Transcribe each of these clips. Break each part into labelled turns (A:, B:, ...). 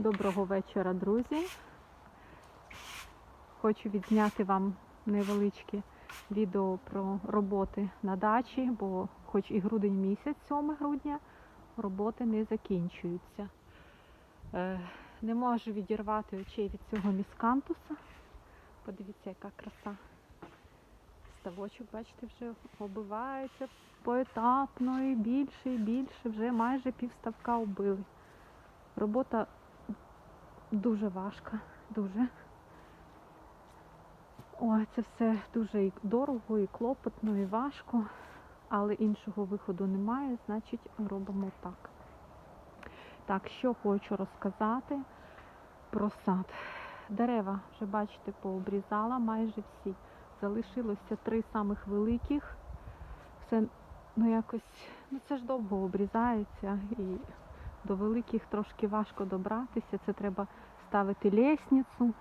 A: Доброго вечора, друзі. Хочу відзняти вам невеличке відео про роботи на дачі, бо хоч і грудень місяць, 7 грудня, роботи не закінчуються. Е, не можу відірвати очей від цього міскантуса. Подивіться, яка краса. Ставочок, бачите, вже оббивається поетапно і більше і більше. Вже майже півставка оббили. Робота дуже важка, дуже. Ой, це все дуже і дорого, і клопотно, і важко, але іншого виходу немає, значить робимо так. Так, що хочу розказати про сад. Дерева, вже бачите, пообрізала майже всі. Залишилося три самих великих. Все, ну якось, ну це ж довго обрізається і до великих трошки важко добратися. Це треба ставити лісницю.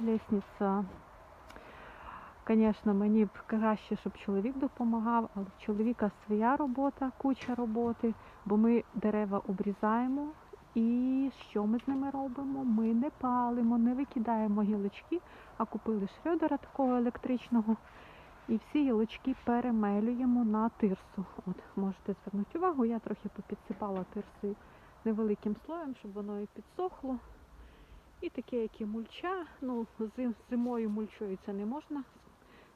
A: Лісниця, звісно, мені б краще, щоб чоловік допомагав, але в чоловіка своя робота, куча роботи, бо ми дерева обрізаємо. І що ми з ними робимо? Ми не палимо, не викидаємо гілочки, а купили шредера такого електричного. І всі гілочки перемелюємо на тирсу. От, можете звернути увагу, я трохи попідсипала тирси невеликим слоєм, щоб воно і підсохло. І таке, як і мульча. Ну, зим, зимою мульчою це не можна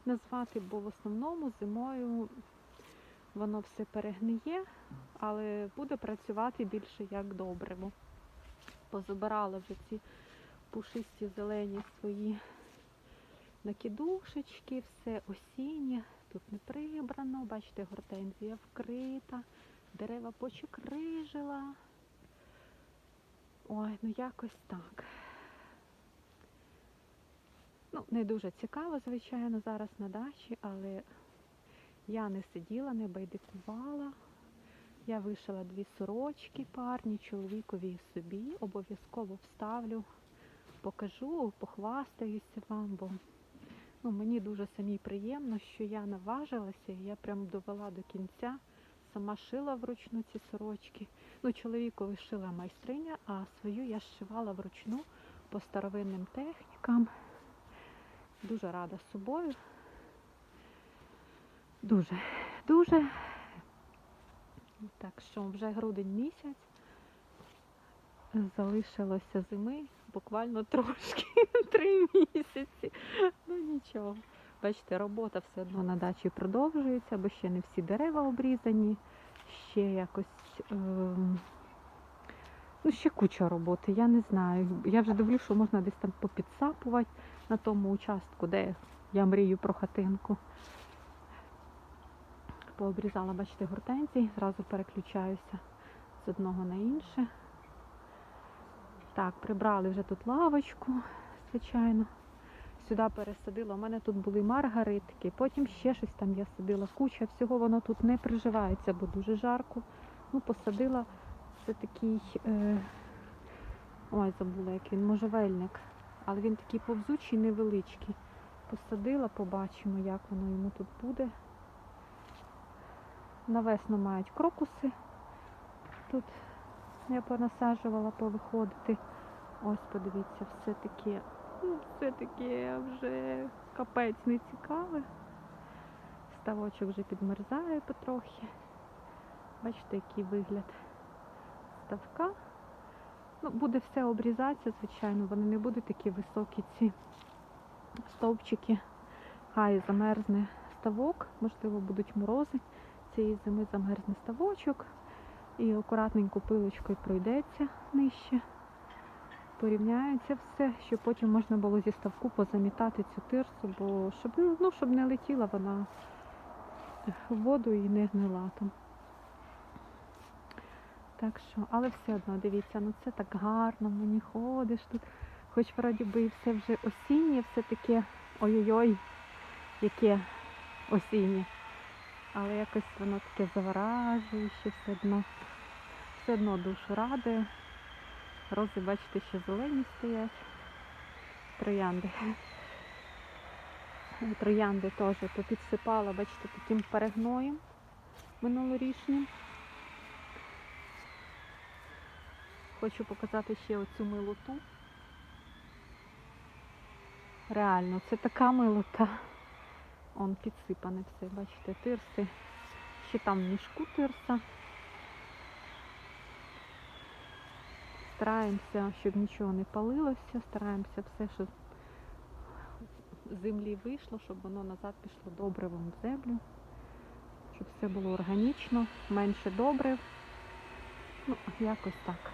A: назвати, бо в основному зимою воно все перегниє, але буде працювати більше як добриво. Позабирала вже ці пушисті зелені свої накидушечки, все осіннє. Тут не прибрано, бачите, гортензія вкрита, дерева почекрижила. Ой, ну якось так. Ну, не дуже цікаво, звичайно, зараз на дачі, але я не сиділа, не байдикувала. Я вишила дві сорочки парні, чоловікові і собі. Обов'язково вставлю, покажу, похвастаюся вам, бо ну, мені дуже самій приємно, що я наважилася, я прям довела до кінця. Сама шила вручну ці сорочки. Ну, чоловікові шила майстриня, а свою я зшивала вручну по старовинним технікам. Дуже рада собою. Дуже, дуже. Так що вже грудень місяць. Залишилося зими буквально трошки, три місяці. Ну нічого. Бачите, робота все одно на дачі продовжується, бо ще не всі дерева обрізані, ще якось. Ем... Ну, ще куча роботи, я не знаю. Я вже дивлюся, що можна десь там попідсапувати на тому участку, де я мрію про хатинку. Пообрізала, бачите, гортензії, зразу переключаюся з одного на інше. Так, прибрали вже тут лавочку, звичайно. Сюди пересадила. У мене тут були маргаритки, потім ще щось там я садила. Куча всього воно тут не приживається, бо дуже жарко. Ну, посадила це такий, е... ой, забула, як він, можжевельник. Але він такий повзучий, невеличкий. Посадила, побачимо, як воно йому тут буде. Навесно мають крокуси. Тут я понасаджувала повиходити. Ось, подивіться, все таке, ну, все таке вже капець не цікаве. Ставочок вже підмерзає потрохи. Бачите, який вигляд ставка. Ну, буде все обрізатися, звичайно, вони не будуть такі високі ці стовпчики. Хай замерзне ставок, можливо, будуть морози. Цієї зими замерзне ставочок. І акуратненько пилочкою пройдеться нижче. Порівняється все, щоб потім можна було зі ставку позамітати цю тирсу, бо щоб, ну, щоб не летіла вона в воду і не гнила там. Так що, але все одно, дивіться, ну це так гарно, мені ходиш тут. Хоч вроді би і все вже осіннє, все таке ой-ой-ой, яке осіннє. Але якось воно таке заворажуюче, все одно, все одно душу радує. Рози, бачите, ще зелені стоять. Троянди. Троянди теж попідсипала, бачите, таким перегноєм минулорічним. Хочу показати ще оцю милоту. Реально, це така милота. Он підсипане все, бачите, тирси. Ще там мішку тирса. Стараємося, щоб нічого не палилося, стараємося все, що з землі вийшло, щоб воно назад пішло добривом в землю, щоб все було органічно, менше добрив. Ну, якось так.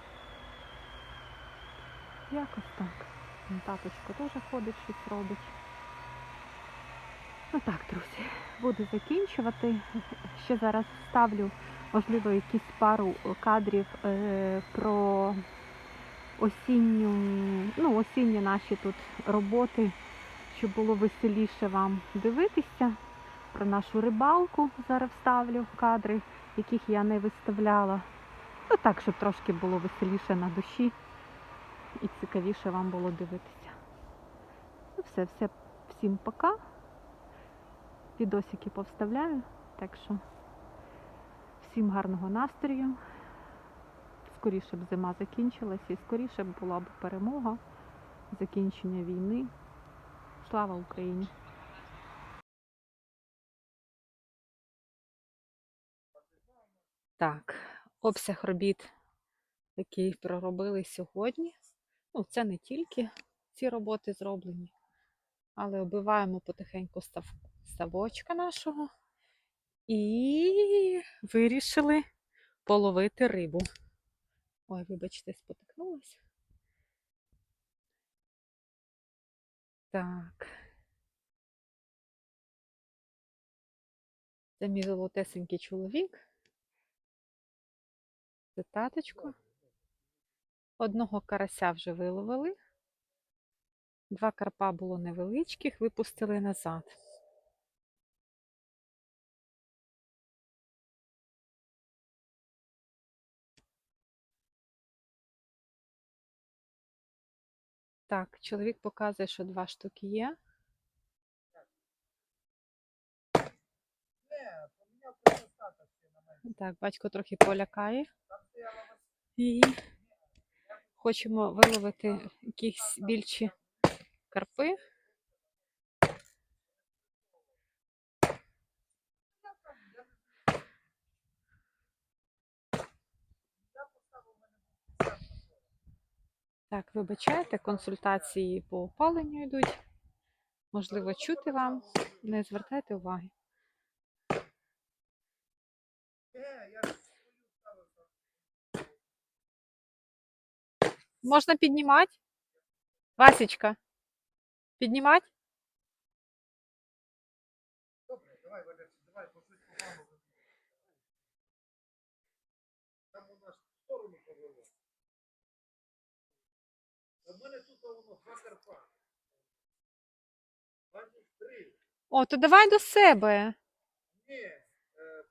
A: Якось так. Таточко теж ходить, щось робить. Ну так, друзі, буду закінчувати. Ще зараз ставлю, можливо, якісь пару кадрів е, про осінню, ну, осінні наші тут роботи, щоб було веселіше вам дивитися. Про нашу рибалку зараз вставлю кадри, яких я не виставляла. Ну так, щоб трошки було веселіше на душі і цікавіше вам було дивитися. Ну все, все, всім пока. Відосики повставляю, так що всім гарного настрою. Скоріше б зима закінчилася і скоріше б була б перемога, закінчення війни. Слава Україні! Так, обсяг робіт, який проробили сьогодні. Ну, це не тільки ці роботи зроблені, але оббиваємо потихеньку став, ставочка нашого і вирішили половити рибу. Ой, вибачте, спотикнулася. Так. Це мій золотесенький чоловік. Це таточко. Одного карася вже виловили. Два карпа було невеличких, випустили назад. Так, чоловік показує, що два штуки є. Так, батько трохи полякає. І хочемо виловити якісь більші карпи. Так, вибачайте, консультації по опаленню йдуть. Можливо, чути вам. Не звертайте уваги. Можна піднімати? Васечка, піднімати?
B: Добре, давай, Валерій, давай, по щось погано. Там у нас в сторону повело. А в мене тут воно два карпа. Бачиш, три.
A: О, то давай до себе.
B: Ні, е,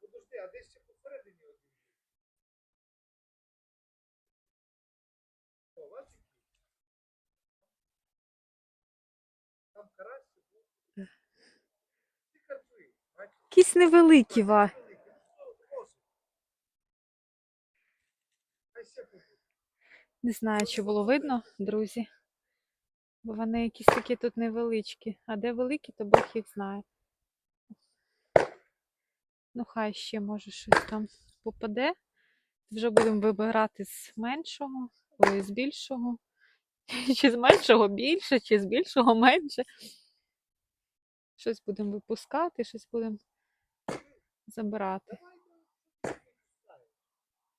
B: подожди, а десь ще посередині один. О, бачиш? Там карась. Ці карпи, бачиш?
A: Якісь невеликі, Ва. Не знаю, чи було видно, друзі. Бо вони якісь такі тут невеличкі. А де великі, то Бог їх знає. Ну, хай ще може щось там попаде. Вже будемо вибирати з меншого, ой, з більшого. Чи з меншого більше, чи з більшого менше. Щось будемо випускати, щось будемо забирати.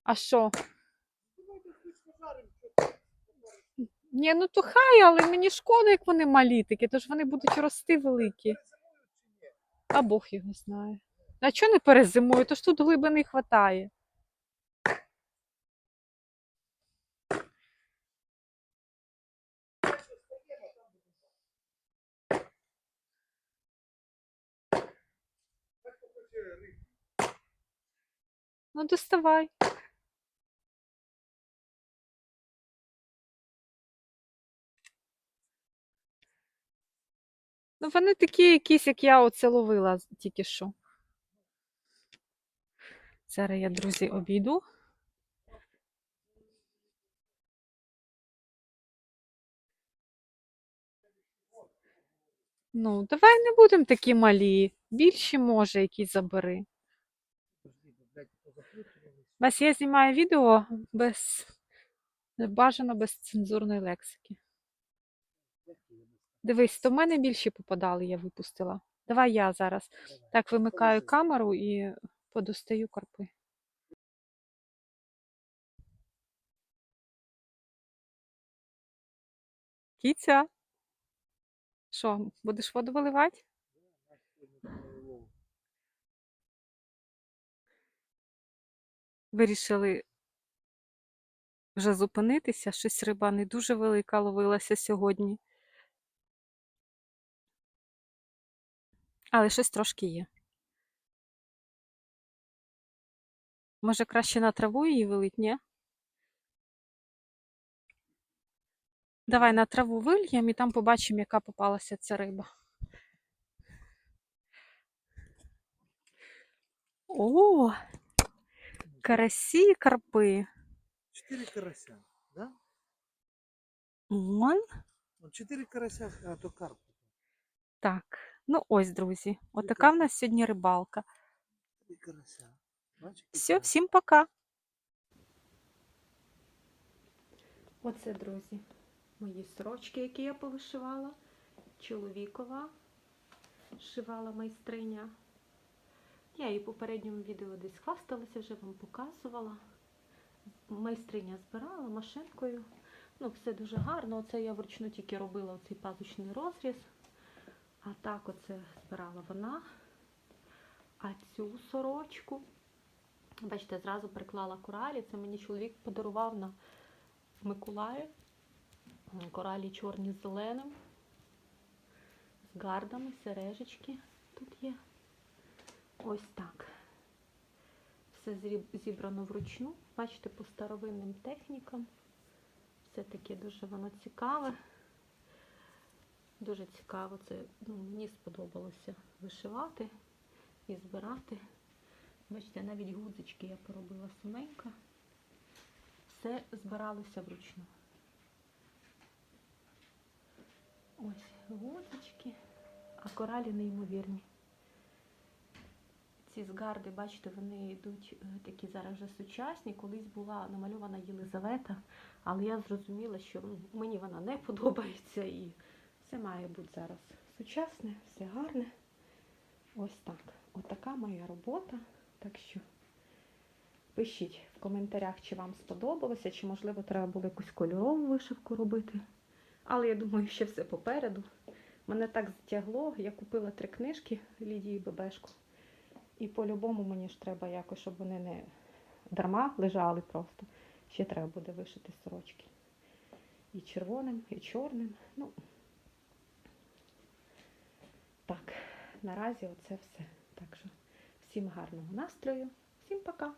A: А що?
B: Що.
A: Ні, ну то хай, але мені шкода, як вони малі такі, тож вони будуть рости великі. А Бог його знає. А чого не перезимую? Тож тут глибини хватає. Ну, доставай. Ну, вони такі якісь, як я оце ловила тільки що. Зараз я, друзі, обійду. Ну, давай не будемо такі малі. Більші, може, якісь забери. Вас я знімаю відео без бажано без цензурної лексики. Дивись, то в мене більші попадали, я випустила. Давай я зараз. Так, вимикаю камеру і подостаю карпи. Кіця. Що, будеш воду виливати? Вирішили вже зупинитися. Щось риба не дуже велика ловилася сьогодні. Але щось трошки є. Може, краще на траву її вилить, ні? Давай на траву вильємо і там побачимо, яка попалася ця риба. О, карасі, і карпи.
B: Чотири карася, да?
A: Вон.
B: Чотири карася, а то карп.
A: Так. Ну ось, друзі. Отака в нас сьогодні рибалка. Все, всім пока. Оце, друзі, мої сорочки, які я повишивала. Чоловікова шивала майстриня. Я її в попередньому відео десь хвасталася, вже вам показувала. Майстриня збирала машинкою. Ну, все дуже гарно. Оце я вручну тільки робила оцей пазучний розріз. А так оце збирала вона. А цю сорочку Бачите, зразу приклала коралі. Це мені чоловік подарував на Миколаїв. Коралі чорні з зеленим, з гардами, сережечки тут є. Ось так. Все зібрано вручну. Бачите, по старовинним технікам. Все таке дуже воно цікаве. Дуже цікаво. Це ну, мені сподобалося вишивати і збирати. Бачите, навіть гудзички я поробила саменька. Все збиралося вручну. Ось гудзички, а коралі неймовірні. Ці згарди, бачите, вони йдуть е, такі зараз вже сучасні. Колись була намальована Єлизавета, але я зрозуміла, що мені вона не подобається і все має бути зараз сучасне, все гарне. Ось так. Отака моя робота. Так що пишіть в коментарях, чи вам сподобалося, чи, можливо, треба було якусь кольорову вишивку робити. Але я думаю, ще все попереду. Мене так затягло, я купила три книжки Лідії Бебешко. І по-любому мені ж треба якось, щоб вони не дарма лежали просто. Ще треба буде вишити сорочки. І червоним, і чорним. Ну, так, наразі оце все. Так що всім гарного настрою, всім пока!